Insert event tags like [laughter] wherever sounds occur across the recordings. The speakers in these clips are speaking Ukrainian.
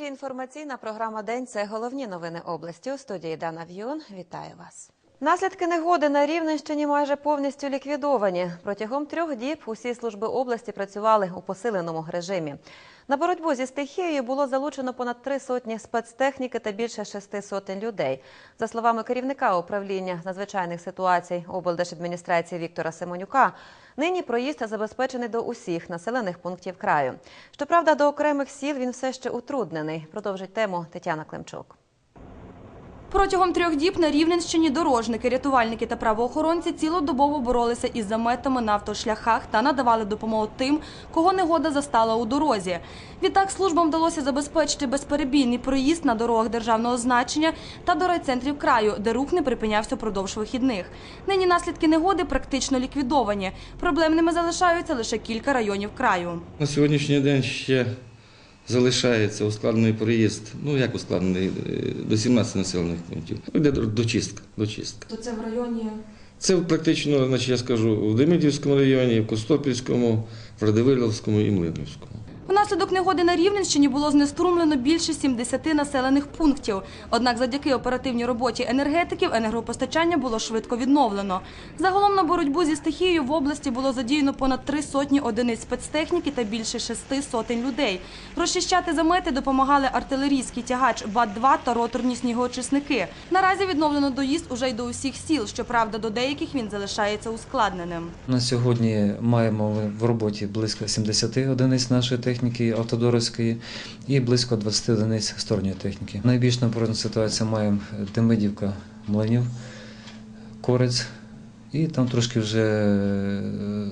ефірі інформаційна програма День. Це головні новини області. У студії Дана В'юн. Вітаю вас. Наслідки негоди на Рівненщині майже повністю ліквідовані. Протягом трьох діб усі служби області працювали у посиленому режимі. На боротьбу зі стихією було залучено понад три сотні спецтехніки та більше шести сотень людей. За словами керівника управління надзвичайних ситуацій облдержадміністрації Віктора Семенюка, нині проїзд забезпечений до усіх населених пунктів краю. Щоправда, до окремих сіл він все ще утруднений. Продовжить тему Тетяна Климчук. Протягом трьох діб на Рівненщині дорожники, рятувальники та правоохоронці цілодобово боролися із заметами на автошляхах та надавали допомогу тим, кого негода застала у дорозі. Відтак службам вдалося забезпечити безперебійний проїзд на дорогах державного значення та до райцентрів краю, де рух не припинявся впродовж вихідних. Нині наслідки негоди практично ліквідовані. Проблемними залишаються лише кілька районів краю. На сьогоднішній день ще залишається ускладнений проїзд, ну як ускладнений, е, до 17 населених пунктів. Ну, Йде дочистка. дочистка. То це в районі Це практично, значить, я скажу, в Демидівському районі, в Костопільському, в Радивилівському і Млинівському. Внаслідок негоди на Рівненщині було знеструмлено більше 70 населених пунктів. Однак завдяки оперативній роботі енергетиків енергопостачання було швидко відновлено. Загалом на боротьбу зі стихією в області було задіяно понад три сотні одиниць спецтехніки та більше шести сотень людей. Розчищати замети допомагали артилерійський тягач БАТ-2 та роторні снігоочисники. Наразі відновлено доїзд уже й до усіх сіл. Щоправда, до деяких він залишається ускладненим. На сьогодні маємо в роботі близько 70 одиниць нашої техніки автодоровської і близько 20 одиниць сторонньої техніки. Найбільш напружена ситуація маємо Демидівка, Млинів, Корець. І там трошки вже е,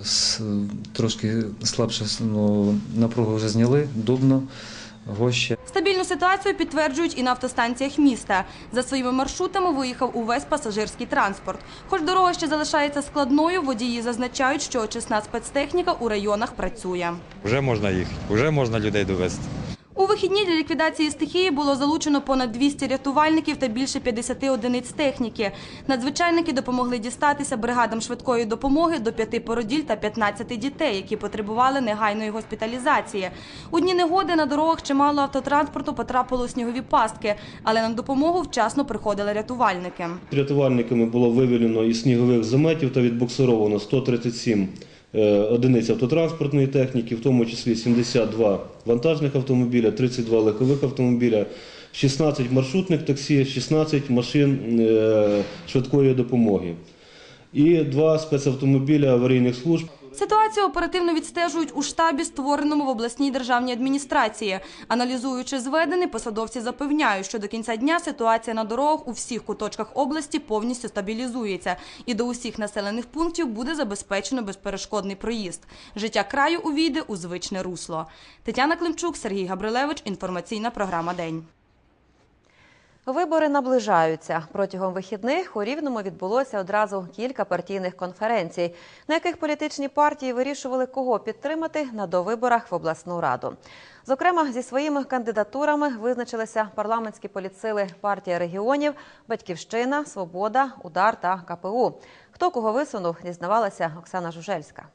трошки слабше ну, напругу вже зняли, Дубно, Гоща. Стабільну ситуацію підтверджують і на автостанціях міста. За своїми маршрутами виїхав увесь пасажирський транспорт. Хоч дорога ще залишається складною, водії зазначають, що очисна спецтехніка у районах працює. Вже можна їхати, вже можна людей довезти. У вихідні для ліквідації стихії було залучено понад 200 рятувальників та більше 50 одиниць техніки. Надзвичайники допомогли дістатися бригадам швидкої допомоги до п'яти породіль та 15 дітей, які потребували негайної госпіталізації. У дні негоди на дорогах чимало автотранспорту потрапило снігові пастки, але на допомогу вчасно приходили рятувальники. Рятувальниками було вивільнено із снігових заметів та відбуксировано 137 е, одиниць автотранспортної техніки, в тому числі 72 вантажних автомобіля, 32 легкових автомобіля, 16 маршрутних таксі, 16 машин е, швидкої допомоги і два спецавтомобіля аварійних служб. Ситуацію оперативно відстежують у штабі, створеному в обласній державній адміністрації. Аналізуючи зведене, посадовці запевняють, що до кінця дня ситуація на дорогах у всіх куточках області повністю стабілізується, і до усіх населених пунктів буде забезпечено безперешкодний проїзд. Життя краю увійде у звичне русло. Тетяна Климчук, Сергій Габрилевич. Інформаційна програма День. Вибори наближаються. Протягом вихідних у Рівному відбулося одразу кілька партійних конференцій, на яких політичні партії вирішували, кого підтримати на довиборах в обласну раду. Зокрема, зі своїми кандидатурами визначилися парламентські політсили партія регіонів, Батьківщина, Свобода, Удар та КПУ. Хто кого висунув, дізнавалася Оксана Жужельська.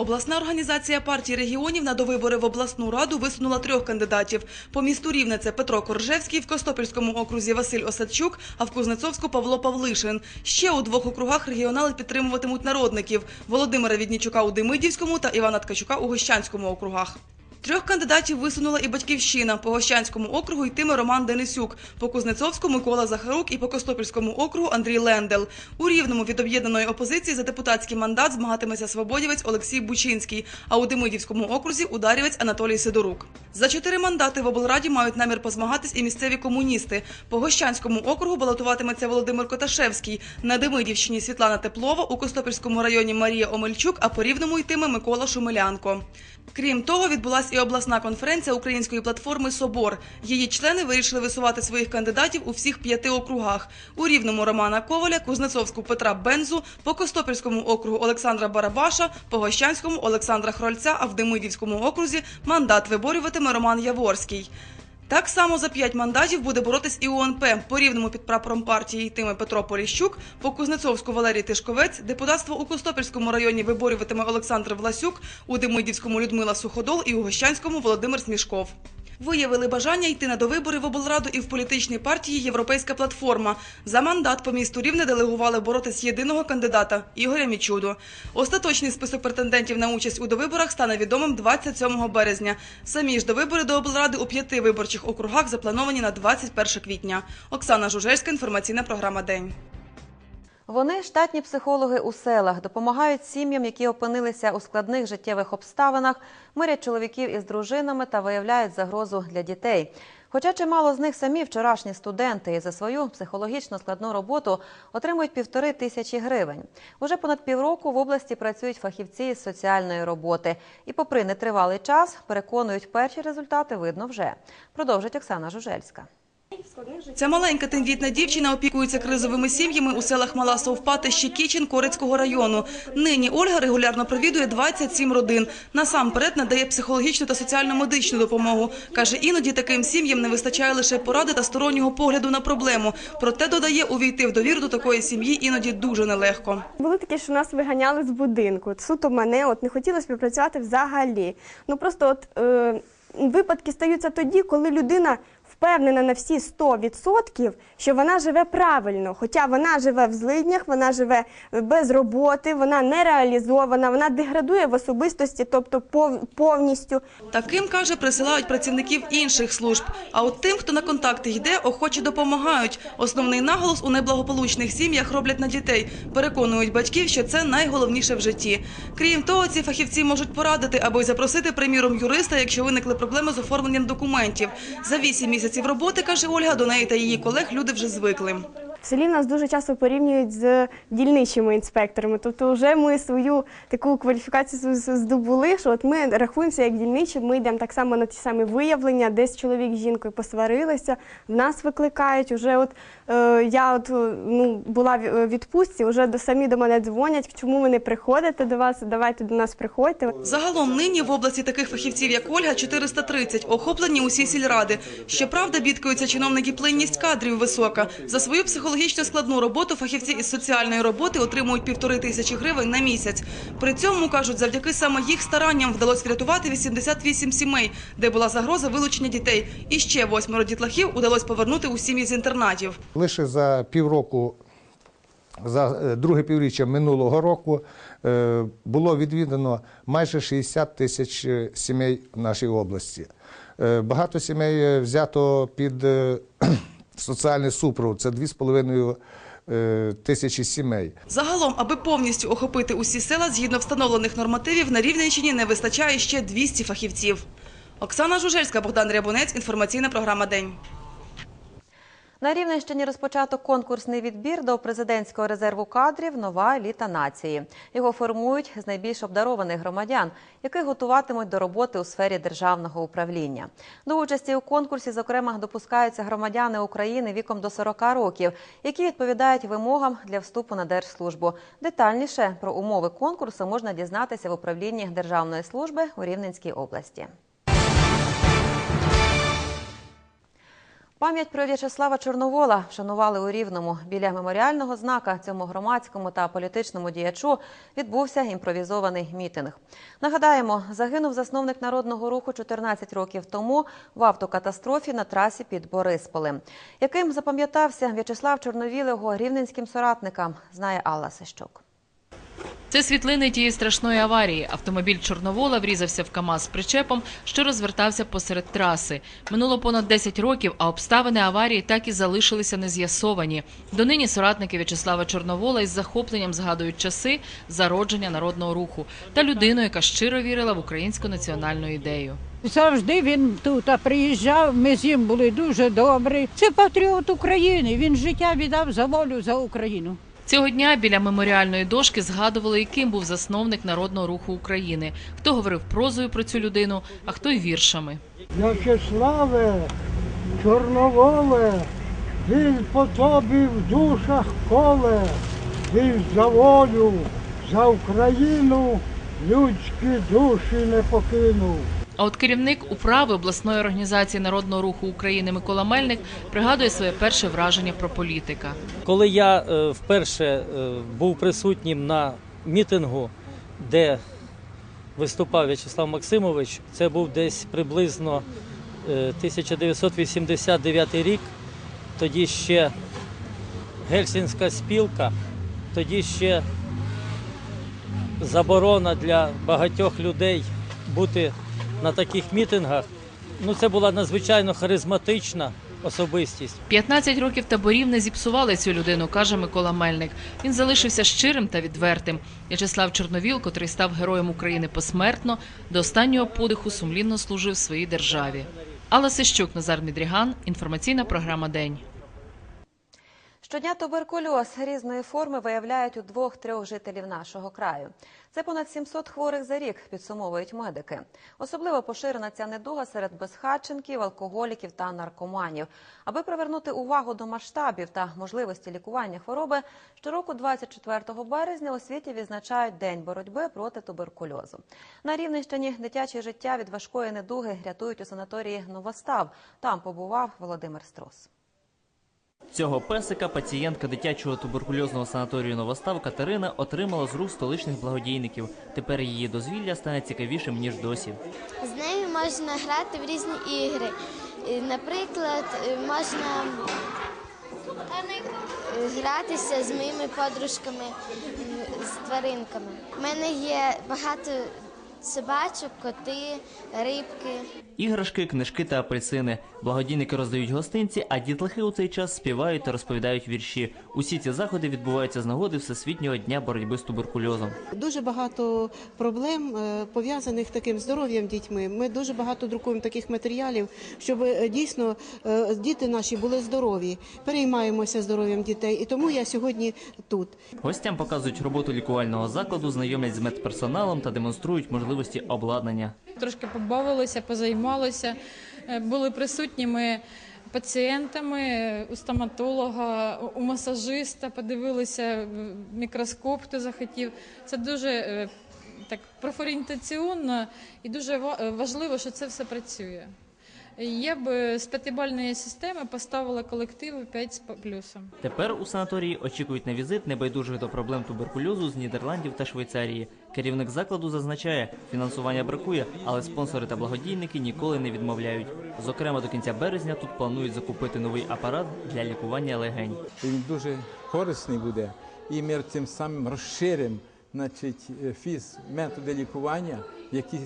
Обласна організація партії регіонів на довибори в обласну раду висунула трьох кандидатів. По місту Рівне це Петро Коржевський, в Костопільському окрузі Василь Осадчук, а в Кузнецовську Павло Павлишин. Ще у двох округах регіонали підтримуватимуть народників Володимира Віднічука у Демидівському та Івана Ткачука у Гощанському округах. Трьох кандидатів висунула і батьківщина. По Гощанському округу йтиме Роман Денисюк, по Кузнецовську Микола Захарук і по Костопільському округу Андрій Лендел. У Рівному від об'єднаної опозиції за депутатський мандат змагатиметься свободівець Олексій Бучинський, а у Демидівському окрузі ударівець Анатолій Сидорук. За чотири мандати в облраді мають намір позмагатись і місцеві комуністи. По Гощанському округу балотуватиметься Володимир Коташевський, на Демидівщині Світлана Теплова, у Костопільському районі Марія Омельчук, а по Рівному йтиме Микола Шумилянко. Крім того, відбулася і обласна конференція української платформи Собор. Її члени вирішили висувати своїх кандидатів у всіх п'яти округах: у Рівному Романа Коваля, Кузнецовську Петра Бензу, по Костопільському округу Олександра Барабаша, по Гощанському Олександра Хрольця, а в Демидівському окрузі мандат виборюватиме Роман Яворський. Так само за п'ять мандатів буде боротись і УНП. По рівному під прапором партії йтиме Петро Поліщук, по Кузнецовську Валерій Тишковець, депутатство у Костопільському районі виборюватиме Олександр Власюк, у Демидівському Людмила Суходол і у Гощанському Володимир Смішков. Виявили бажання йти на довибори в облраду і в політичній партії Європейська платформа. За мандат по місту Рівне делегували боротись єдиного кандидата Ігоря Мічуду. Остаточний список претендентів на участь у довиборах стане відомим 27 березня. Самі ж довибори до облради у п'яти виборчих округах заплановані на 21 квітня. Оксана Жужельська, інформаційна програма День. Вони штатні психологи у селах, допомагають сім'ям, які опинилися у складних життєвих обставинах, мирять чоловіків із дружинами та виявляють загрозу для дітей. Хоча чимало з них самі вчорашні студенти і за свою психологічно складну роботу отримують півтори тисячі гривень. Уже понад півроку в області працюють фахівці із соціальної роботи. І, попри нетривалий час, переконують, перші результати видно вже. Продовжить Оксана Жужельська. Ця маленька тендітна дівчина опікується кризовими сім'ями у селах Мала Совпати, Щекічин, Корицького району. Нині Ольга регулярно провідує 27 родин. Насамперед надає психологічну та соціально-медичну допомогу. Каже, іноді таким сім'ям не вистачає лише поради та стороннього погляду на проблему. Проте додає, увійти в довіру до такої сім'ї іноді дуже нелегко. Було таке, що нас виганяли з будинку. Суто мене от не хотіли співпрацювати взагалі. Ну просто от е, випадки стаються тоді, коли людина впевнена на всі 100%, що вона живе правильно. Хоча вона живе в злиднях, вона живе без роботи, вона не реалізована, вона деградує в особистості, тобто пов- повністю. Таким, каже, присилають працівників інших служб. А от тим, хто на контакти йде, охоче допомагають. Основний наголос у неблагополучних сім'ях роблять на дітей. Переконують батьків, що це найголовніше в житті. Крім того, ці фахівці можуть порадити або й запросити, приміром, юриста, якщо виникли проблеми з оформленням документів. За вісім місяців роботи, каже Ольга, до неї та її колег люди вже звикли. В селі нас дуже часто порівнюють з дільничими інспекторами. Тобто, вже ми свою таку кваліфікацію здобули, що от ми рахуємося як дільничі, ми йдемо так само на ті самі виявлення, десь чоловік з жінкою посварилися, в нас викликають. Уже от я от е, ну була в е, відпустці, вже самі до мене дзвонять. Чому ви не приходите до вас? Давайте до нас приходьте. Загалом нині в області таких фахівців, як Ольга, 430, охоплені усі сільради. Щоправда, бідкаються чиновники плинність кадрів висока. За свою психологічно складну роботу фахівці із соціальної роботи отримують півтори тисячі гривень на місяць. При цьому, кажуть, завдяки саме їх старанням вдалося врятувати 88 сімей, де була загроза вилучення дітей. І ще восьмеро дітлахів удалось повернути у сім'ї з інтернатів. Лише за півроку, за е, друге півріччя минулого року, е, було відвідано майже 60 тисяч е, сімей в нашій області. Багато сімей взято під [clears throat] соціальний супровод, це 2,5 е, тисячі сімей. Загалом, аби повністю охопити усі села, згідно встановлених нормативів, на Рівненщині не вистачає ще 200 фахівців. Оксана Жужельська, Богдан Рябунець, інформаційна програма День. На Рівненщині розпочато конкурсний відбір до президентського резерву кадрів Нова еліта нації. Його формують з найбільш обдарованих громадян, яких готуватимуть до роботи у сфері державного управління. До участі у конкурсі, зокрема, допускаються громадяни України віком до 40 років, які відповідають вимогам для вступу на держслужбу. Детальніше про умови конкурсу можна дізнатися в управлінні Державної служби у Рівненській області. Пам'ять про В'ячеслава Чорновола вшанували у Рівному. Біля меморіального знака цьому громадському та політичному діячу відбувся імпровізований мітинг. Нагадаємо, загинув засновник народного руху 14 років тому в автокатастрофі на трасі під Борисполем. Яким запам'ятався В'ячеслав Чорновіл його рівненським соратникам, знає Алла Сищук. Це світлини тієї страшної аварії. Автомобіль Чорновола врізався в КАМАЗ з причепом, що розвертався посеред траси. Минуло понад 10 років, а обставини аварії так і залишилися нез'ясовані. Донині соратники В'ячеслава Чорновола із захопленням згадують часи зародження народного руху та людину, яка щиро вірила в українську національну ідею. Завжди він тут приїжджав, ми з ним були дуже добрі. Це патріот України. Він життя віддав за волю за Україну. Цього дня біля меморіальної дошки згадували, яким був засновник народного руху України, хто говорив прозою про цю людину, а хто й віршами. В'ячеславе, Чорноволе, він по тобі в душах коле, він за волю, за Україну людські душі не покинув. А от керівник управи обласної організації народного руху України Микола Мельник пригадує своє перше враження про політика. Коли я е, вперше е, був присутнім на мітингу, де виступав В'ячеслав Максимович, це був десь приблизно е, 1989 рік, тоді ще Гельсінська спілка, тоді ще заборона для багатьох людей бути на таких мітингах. Ну, це була надзвичайно харизматична особистість. 15 років таборів не зіпсували цю людину, каже Микола Мельник. Він залишився щирим та відвертим. В'ячеслав Чорновіл, котрий став героєм України посмертно, до останнього подиху сумлінно служив своїй державі. Алла Сищук, Назар Мідріган. Інформаційна програма День. Щодня туберкульоз різної форми виявляють у двох-трьох жителів нашого краю. Це понад 700 хворих за рік, підсумовують медики. Особливо поширена ця недуга серед безхатченків, алкоголіків та наркоманів. Аби привернути увагу до масштабів та можливості лікування хвороби, щороку 24 березня у світі відзначають День боротьби проти туберкульозу. На Рівненщині дитяче життя від важкої недуги рятують у санаторії Новостав. Там побував Володимир Струс. Цього песика пацієнтка дитячого туберкульозного санаторію Новостав Катерина отримала з рук столичних благодійників. Тепер її дозвілля стане цікавішим ніж досі. З нею можна грати в різні ігри. Е, Наприклад, е, можна е, гратися з моїми подружками, з тваринками. У мене є багато собачок, коти, рибки. Іграшки, книжки та апельсини. Благодійники роздають гостинці, а дітлахи у цей час співають та розповідають вірші. Усі ці заходи відбуваються з нагоди Всесвітнього дня боротьби з туберкульозом. Дуже багато проблем е, пов'язаних таким здоров'ям дітьми. Ми дуже багато друкуємо таких матеріалів, щоб е, дійсно е, діти наші були здорові. Переймаємося здоров'ям дітей, і тому я сьогодні тут. Гостям показують роботу лікувального закладу, знайомлять з медперсоналом та демонструють можливості обладнання. Трошки побавилися, позаймалися, е, були присутніми пацієнтами е, у стоматолога, у масажиста, подивилися мікроскоп, хто захотів. Це дуже е, так профорієнтаційно і дуже е, важливо, що це все працює. Я б е, з п'ятибальної системи поставила колективу 5 з плюсом. Тепер у санаторії очікують на візит небайдужих до проблем туберкульозу з Нідерландів та Швейцарії. Керівник закладу зазначає, фінансування бракує, але спонсори та благодійники ніколи не відмовляють. Зокрема, до кінця березня тут планують закупити новий апарат для лікування легень. Він дуже корисний буде, і ми цим самим розширимо значить, е, фіз методи лікування, які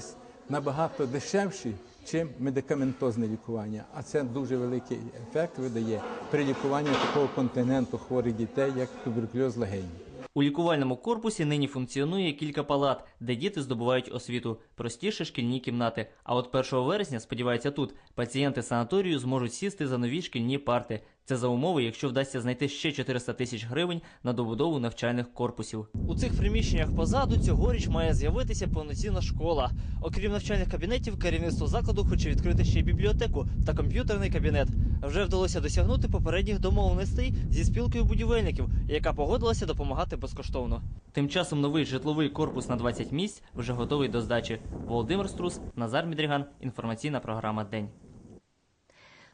набагато дешевші, чим медикаментозне лікування. А це дуже великий ефект видає при лікуванні такого континенту хворих дітей, як туберкульоз легень. У лікувальному корпусі нині функціонує кілька палат, де діти здобувають освіту, простіше шкільні кімнати. А от 1 вересня, сподівається, тут пацієнти санаторію зможуть сісти за нові шкільні парти. Це за умови, якщо вдасться знайти ще 400 тисяч гривень на добудову навчальних корпусів. У цих приміщеннях позаду цьогоріч має з'явитися повноцінна школа. Окрім навчальних кабінетів, керівництво закладу хоче відкрити ще й бібліотеку та комп'ютерний кабінет. Вже вдалося досягнути попередніх домовленостей зі спілкою будівельників, яка погодилася допомагати безкоштовно. Тим часом новий житловий корпус на 20 місць вже готовий до здачі. Володимир Струс, Назар Мідріган. Інформаційна програма День.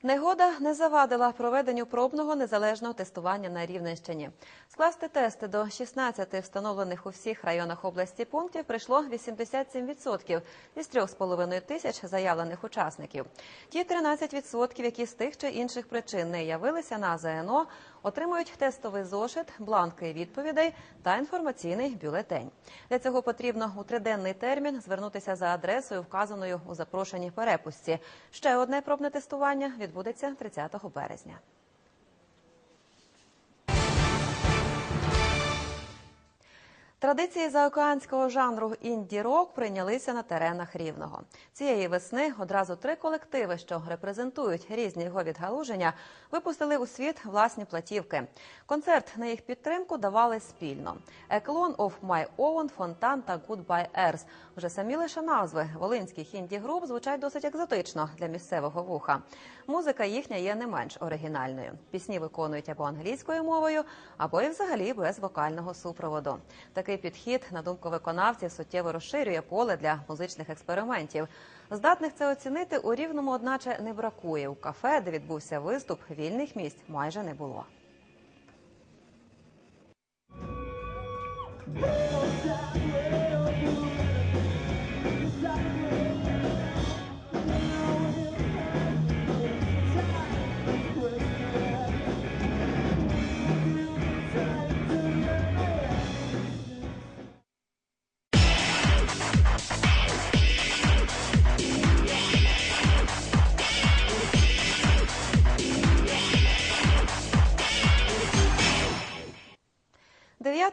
Негода не завадила проведенню пробного незалежного тестування на Рівненщині. Скласти тести до 16 встановлених у всіх районах області пунктів прийшло 87% із 3,5 тисяч заявлених учасників. Ті 13%, які з тих чи інших причин не явилися на ЗНО, отримують тестовий зошит, бланки відповідей та інформаційний бюлетень. Для цього потрібно у триденний термін звернутися за адресою, вказаною у запрошеній перепустці. Ще одне пробне тестування відбудеться 30 березня. Традиції заокеанського жанру інді-рок прийнялися на теренах Рівного. Цієї весни одразу три колективи, що репрезентують різні його відгалуження, випустили у світ власні платівки. Концерт на їх підтримку давали спільно. Еклон of My Own, Фонтан та Goodbye Earth. Вже самі лише назви волинських інді-груп звучать досить екзотично для місцевого вуха. Музика їхня є не менш оригінальною. Пісні виконують або англійською мовою, або і взагалі без вокального супроводу. Такий підхід, на думку виконавців, суттєво розширює поле для музичних експериментів. Здатних це оцінити у рівному, одначе не бракує. У кафе, де відбувся виступ, вільних місць майже не було.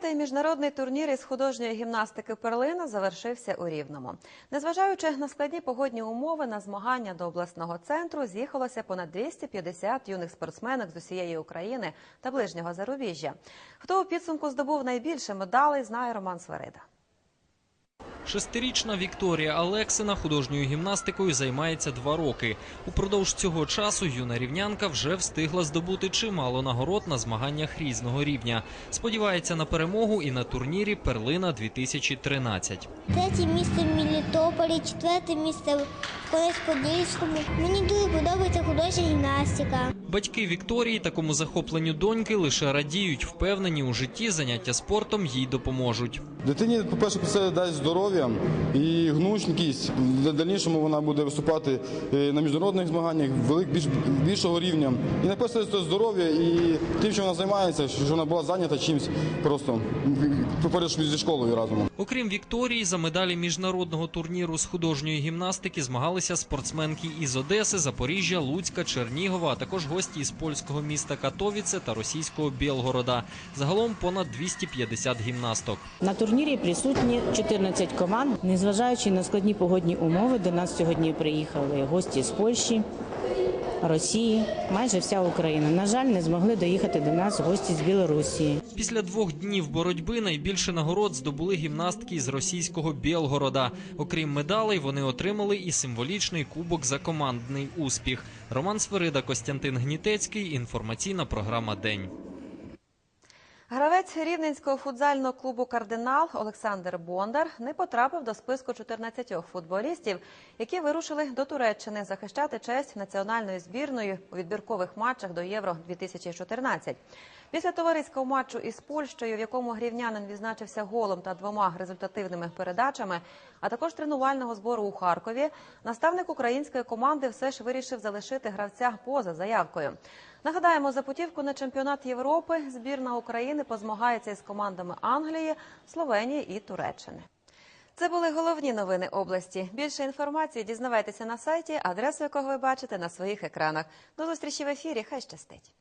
П'ятий міжнародний турнір із художньої гімнастики Перлина завершився у Рівному. Незважаючи на складні погодні умови, на змагання до обласного центру з'їхалося понад 250 юних спортсменок з усієї України та ближнього зарубіжжя. Хто у підсумку здобув найбільше медалей, знає Роман Сварида. Шестирічна Вікторія Алексина художньою гімнастикою займається два роки. Упродовж цього часу юна рівнянка вже встигла здобути чимало нагород на змаганнях різного рівня. Сподівається на перемогу і на турнірі Перлина 2013 Третє місце в Мелітополі, четверте місце в Колець-Подільському. Мені дуже подобається художня гімнастика. Батьки Вікторії такому захопленню доньки лише радіють, впевнені у житті заняття спортом їй допоможуть. Дитині, по-перше, це дасть здоров'я і гнучкість. В дальнішому вона буде виступати е, на міжнародних змаганнях велик, більш, більшого рівня. І найперше це здоров'я і тим, що вона займається, що вона була зайнята чимось просто поперед зі школою разом. Окрім Вікторії, за медалі міжнародного турніру з художньої гімнастики змагалися спортсменки із Одеси, Запоріжжя, Луцька, Чернігова, а також гості із польського міста Катовіце та російського Білгорода. Загалом понад 250 гімнасток. Турнірі присутні 14 команд. Незважаючи на складні погодні умови, до нас сьогодні приїхали гості з Польщі, Росії, майже вся Україна. На жаль, не змогли доїхати до нас гості з Білорусі. Після двох днів боротьби найбільше нагород здобули гімнастки з російського Білгорода. Окрім медалей, вони отримали і символічний кубок за командний успіх. Роман Сверида, Костянтин Гнітецький. Інформаційна програма День. Гравець рівненського футзального клубу Кардинал Олександр Бондар не потрапив до списку 14 футболістів, які вирушили до Туреччини захищати честь національної збірної у відбіркових матчах до Євро 2014 Після товариського матчу із Польщею, в якому грівнянин відзначився голом та двома результативними передачами, а також тренувального збору у Харкові, наставник української команди все ж вирішив залишити гравця поза заявкою. Нагадаємо, за путівку на чемпіонат Європи збірна України позмагається із командами Англії, Словенії і Туреччини. Це були головні новини області. Більше інформації дізнавайтеся на сайті, адресу якого ви бачите на своїх екранах. До зустрічі в ефірі. Хай щастить.